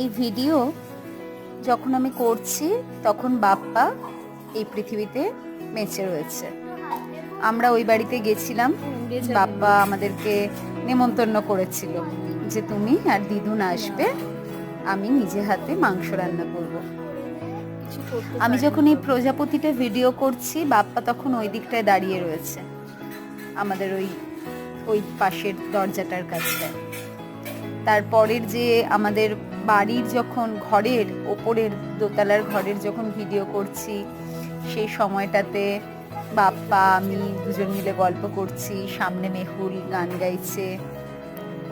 এই ভিডিও যখন আমি করছি, তখন বাপ্পা এই পৃথিবীতে বেঁচে রয়েছে। আমরা ওই বাড়িতে গেছিলাম। বাপ্পা আমাদেরকে নেমন্তন্ন করেছিল যে, তুমি আর দিদুন আসবে, আমি নিজে হাতে মাংস রান্না করব। আমি যখন এই প্রজাপতিটা ভিডিও করছি, বাপ্পা তখন ওই দিকটায় দাঁড়িয়ে রয়েছে। আমাদের ওই ওই পাশের দরজাটার কাছে। তারপরের যে আমাদের বাড়ির যখন ঘরের, ওপরের দোতলার ঘরের যখন ভিডিও করছি, সেই সময়টাতে বাপ্পা, আমি দুজন মিলে গল্প করছি, সামনে মেহুল গান গাইছে।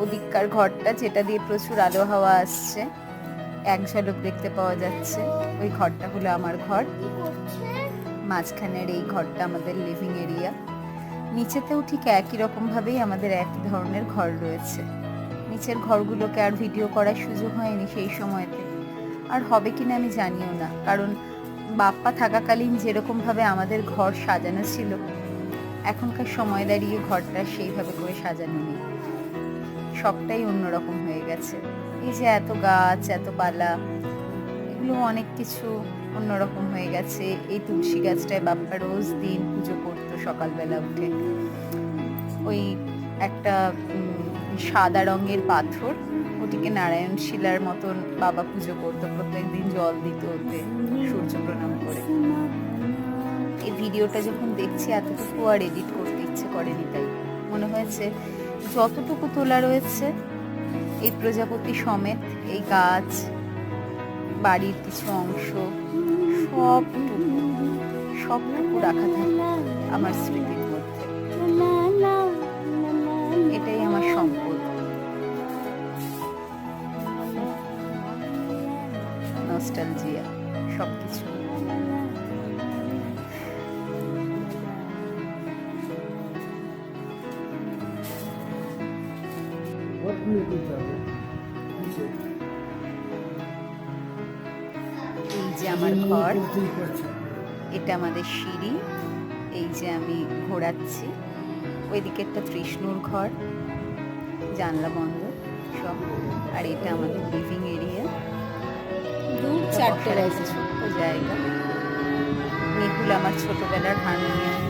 ওদিককার ঘরটা যেটা দিয়ে প্রচুর আলো হাওয়া আসছে, এক ঝলক দেখতে পাওয়া যাচ্ছে। ওই ঘরটা হলো আমার ঘর। মাঝখানের এই ঘরটা আমাদের লিভিং এরিয়া নিচেতেও ঠিক একই রকমভাবেই আমাদের একই ধরনের ঘর রয়েছে। নিচের ঘরগুলোকে আর ভিডিও করার সুযোগ হয়নি সেই সময়তে। আর হবে কিনা আমি জানিও না, কারণ বাপ্পা থাকাকালীন যেরকমভাবে আমাদের ঘর সাজানো ছিল, এখনকার সময় দাঁড়িয়ে ঘরটা সেইভাবে করে সাজানো নেই। সবটাই অন্যরকম হয়ে গেছে। এই যে এত গাছ, এত পালা, এগুলো অনেক কিছু অন্যরকম হয়ে গেছে। এই তুলসী গাছটায় বাপ্পা রোজ দিন পুজো করতো সকালবেলা উঠে। ওই একটা সাদা রঙের পাথর ওটিকে নারায়ণ শিলার মতন বাবা পুজো করতো প্রত্যেকদিন জল দিত ওতে সূর্য প্রণাম করে। এই ভিডিওটা যখন দেখছি, এতটুকু আর এডিট করতে ইচ্ছে করেনি তাই। মনে হয়েছে যতটুকু তোলা রয়েছে, এই প্রজাপতি সমেত এই গাছ, বাড়ির কিছু অংশ, সবটুকু সবটুকু রাখা থাকে আমার স্মৃতির নস্টালজিয়া সবকিছু এই যে আমার ঘর এটা আমাদের সিঁড়ি এই যে আমি ঘোরাচ্ছি। ওইদিকে একটা তৃষ্ণুর ঘর জানলা বন্ধ সব আর এটা আমাদের লিভিং এরিয়া দূর চারটে রয়েছে ছোট্ট জায়গা। মেহুল আমার ছোটবেলার হারমোনিয়াম